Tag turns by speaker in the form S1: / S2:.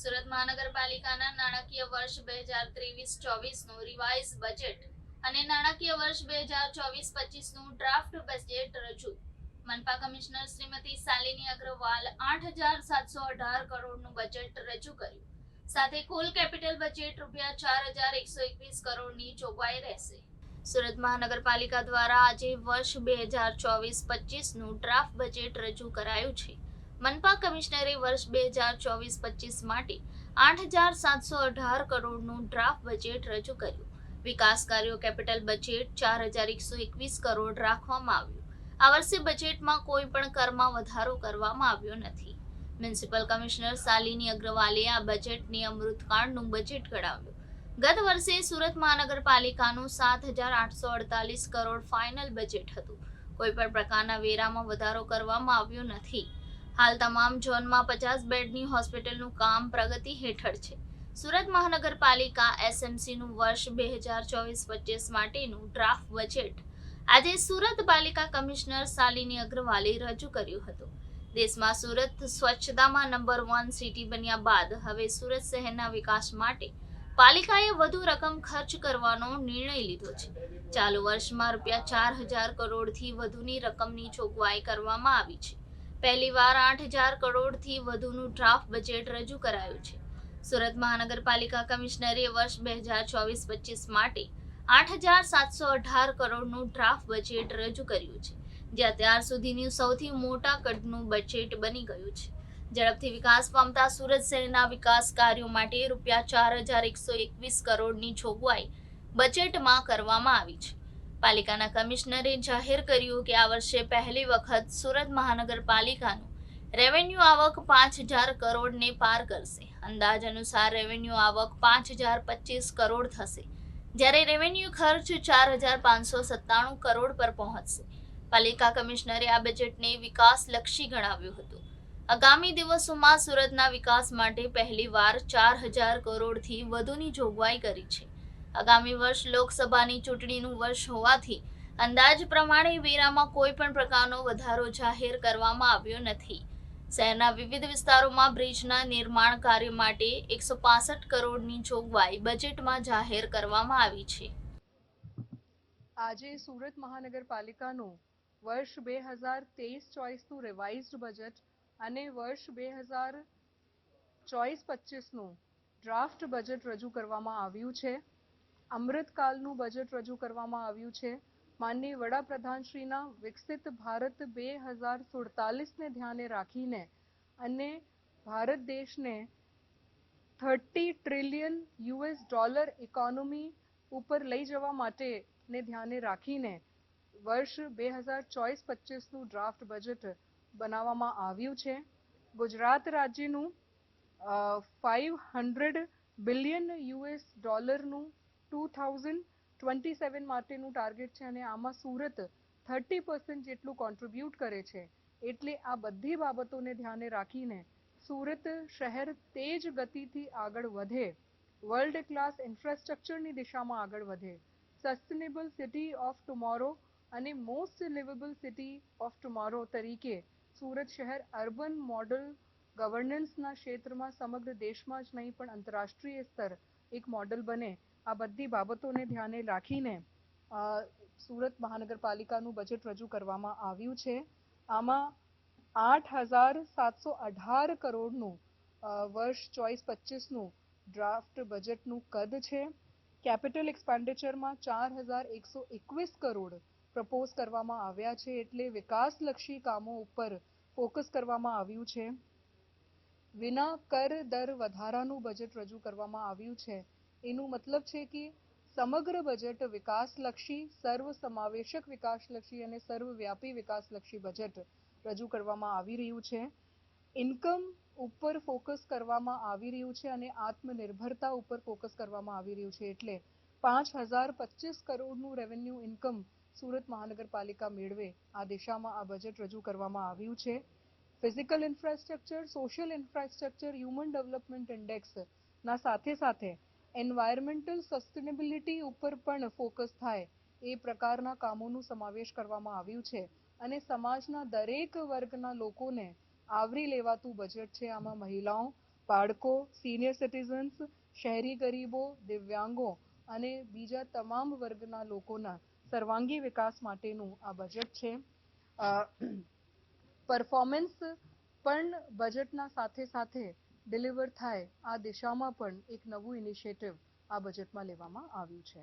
S1: સુરત મહાનગરપાલિકાના નાણાકીય વર્ષ બે હજાર ત્રેવીસ ચોવીસનું રિવાઇઝ બજેટ અને નાણાકીય વર્ષ બે હજાર ચોવીસ પચીસનું ડ્રાફ્ટ બજેટ રજૂ. મનપા કમિશનર શ્રીમતી શાલિની અગ્રવાલ આઠ હજાર સાતસો અઢાર કરોડનું બજેટ રજૂ કર્યું. સાથે કુલ કેપિટલ બજેટ રૂપિયા ચાર હજાર એકસો એકવીસ કરોડની જોગવાઈ રહેશે. સુરત મહાનગરપાલિકા દ્વારા આજે વર્ષ બે હજાર ચોવીસ પચીસનું ડ્રાફ્ટ બજેટ રજૂ કરાયું છે. મનપા કમિશનરે વર્ષ બે હજાર ચોવીસ પચીસ માટે આઠ હજાર સાતસો અઢાર કરોડનું ડ્રાફ્ટ બજેટ રજૂ કર્યું. વિકાસ કાર્યો કેપિટલ બજેટ ચાર હજાર એકસો એકવીસ કરોડ રાખવામાં આવ્યું. આ વર્ષે બજેટમાં કોઈ પણ કરમાં વધારો કરવામાં આવ્યો નથી. મ્યુનિસિપલ કમિશનર શાલિની અગ્રવાલે આ બજેટને અમૃતકાળનું બજેટ ગણાવ્યું. ગત વર્ષે સુરત મહાનગરપાલિકાનું સાત હજાર આઠસો અડતાલીસ કરોડ ફાઇનલ બજેટ હતું. કોઈ પણ પ્રકારના વેરામાં વધારો કરવામાં આવ્યો નથી. હાલ તમામ ઝોનમાં પચાસ બેડની હોસ્પિટલનું કામ પ્રગતિ હેઠળ છે. સુરત મહાનગરપાલિકા એસએમસીનું વર્ષ બે હજાર ચોવીસ પચીસ માટેનું ડ્રાફ્ટ બજેટ આજે સુરત પાલિકા કમિશનર શાલિની અગ્રવાલે રજૂ કર્યું હતું. દેશમાં સુરત સ્વચ્છતામાં નંબર વન સિટી બન્યા બાદ હવે સુરત શહેરના વિકાસ માટે પાલિકાએ વધુ રકમ ખર્ચ કરવાનો નિર્ણય લીધો છે. ચાલુ વર્ષમાં રૂપિયા ચાર હજાર કરોડથી વધુની રકમની જોગવાઈ કરવામાં આવી છે. પહેલીવાર આઠ હજાર કરોડથી વધુનું ડ્રાફ્ટ બજેટ રજૂ કરાયું છે. સુરત મહાનગરપાલિકા કમિશનરે વર્ષ બે હજાર ચોવીસ પચીસ માટે આઠ હજાર સાતસો અઢાર કરોડનું ડ્રાફ્ટ બજેટ રજૂ કર્યું છે જે અત્યાર સુધીનું સૌથી મોટા કદનું બજેટ બની ગયું છે. ઝડપથી વિકાસ પામતા સુરત શહેરના વિકાસ કાર્યો માટે રૂપિયા ચાર હજાર એકસો એકવીસ કરોડની જોગવાઈ બજેટમાં કરવામાં આવી છે. પાલિકાના કમિશનરે જાહેર કર્યું કે આ વર્ષે પહેલી વખત સુરત મહાનગરપાલિકાનું રેવન્યુ આવક પાંચ હજાર કરોડને પાર કરશે. અંદાજ અનુસાર રેવન્યુ આવક પાંચ હજાર પચીસ કરોડ થશે, જ્યારે રેવન્યુ ખર્ચ ચાર હજાર પાંચસો સત્તાણું કરોડ પર પહોંચશે. પાલિકા કમિશનરે આ બજેટને વિકાસલક્ષી ગણાવ્યું હતું. આગામી દિવસોમાં સુરતના વિકાસ માટે પહેલીવાર ચાર હજાર કરોડથી વધુની જોગવાઈ કરી છે. આગામી વર્ષ લોકસભાની ચૂંટણીનું વર્ષ હોવાથી અંદાજ પ્રમાણે વેરામાં કોઈ પણ પ્રકારનો વધારો જાહેર કરવામાં આવ્યો નથી. શહેરના વિવિધ વિસ્તારોમાં બ્રિજના નિર્માણ કાર્ય માટે એકસો પાસઠ કરોડની જોગવાઈ બજેટમાં જાહેર કરવામાં આવી છે.
S2: આજે સુરત મહાનગરપાલિકાનું વર્ષ બે હજાર તેવીસ ચોવીસનું રિવાઇઝડ બજેટ અને વર્ષ બે હજાર ચોવીસ પચીસનું ડ્રાફ્ટ બજેટ રજૂ કરવામાં આવ્યું છે. અમૃતકાલનું બજેટ રજૂ કરવામાં આવ્યું છે. માનનીય વડાપ્રધાનશ્રીના વિકસિત ભારત બે હજાર સુડતાલીસને ધ્યાને રાખીને અને ભારત દેશને thirty trillion US dollar economy ઉપર લઈ જવા માટે ને ધ્યાને રાખીને વર્ષ બે હજાર ચોવીસ પચીસનું ડ્રાફ્ટ બજેટ બનાવવામાં આવ્યું છે. ગુજરાત રાજ્યનું ફાઇવ હંડ્રેડ બિલિયન યુએસ ડોલરનું ટુ થાઉઝન્ડ ટ્વેન્ટી સેવન માટેનું ટાર્ગેટ છે અને આમાં સુરત થર્ટી પર્સન્ટ જેટલું કોન્ટ્રીબ્યુટ કરે છે. એટલે આ બધી બાબતોને ધ્યાને રાખીને સુરત શહેર તેજ ગતિથી આગળ વધે. વર્લ્ડ ક્લાસ ઇન્ફ્રાસ્ટ્રક્ચરની દિશામાં આગળ વધે. સસ્ટેનેબલ સિટી ઓફ ટુમોરો અને most livable city of tomorrow તરીકે સુરત શહેર અર્બન મોડલ ગવર્નન્સના ક્ષેત્રમાં સમગ્ર દેશમાં જ નહીં પણ આંતરરાષ્ટ્રીય સ્તર એક મોડલ બને. આ બધી બાબતોને ધ્યાને રાખીને સુરત મહાનગરપાલિકાનું બજેટ રજૂ કરવામાં આવ્યું છે. આમાં આઠ હજાર સાતસો અઢાર કરોડનું વર્ષ ચોઈસ પચીસનું ડ્રાફ્ટ બજેટનું કદ છે. કેપિટલ એક્સપેન્ડિચરમાં ચાર હજાર એકસો એકવીસ કરોડ પ્રપોઝ કરવામાં આવ્યા છે એટલે વિકાસલક્ષી કામો ઉપર ફોકસ કરવામાં આવ્યું છે. વિના કર દર વધારાનું બજેટ રજૂ કરવામાં આવ્યું છે. એનું મતલબ છે કે સમગ્ર બજેટ વિકાસલક્ષી સર્વ સમાવેશક વિકાસલક્ષી અને સર્વવ્યાપી વિકાસલક્ષી બજેટ રજૂ કરવામાં આવી રહ્યું છે. ઇન્કમ ઉપર ફોકસ કરવામાં આવી રહ્યું છે અને આત્મનિર્ભરતા ઉપર ફોકસ કરવામાં આવી રહ્યું છે. એટલે પાંચ હજાર પચીસ કરોડનું રેવન્યુ ઇન્કમ સુરત મહાનગરપાલિકા મેળવે આ દિશામાં આ બજેટ રજૂ કરવામાં આવ્યું છે. Physical infrastructure social infrastructure human development index ના સાથે સાથે એન્વાયરમેન્ટલ સસ્ટેનેબિલિટી ઉપર પણ ફોકસ થાય એ પ્રકારના કામોનું સમાવેશ કરવામાં આવ્યું છે. અને સમાજના દરેક વર્ગના લોકોને આવરી લેવાતું બજેટ છે આમાં મહિલાઓ, બાળકો સિનિયર સિટીઝન્સ શહેરી ગરીબો, દિવ્યાંગો અને બીજા તમામ વર્ગના લોકોના સર્વાંગી વિકાસ માટેનું આ બજેટ છે. પરફોર્મન્સ પણ બજેટના સાથે સાથે ડિલિવર થાય આ દિશામાં પણ એક નવું ઇનિશિયેટિવ આ બજેટમાં લેવામાં આવ્યું છે.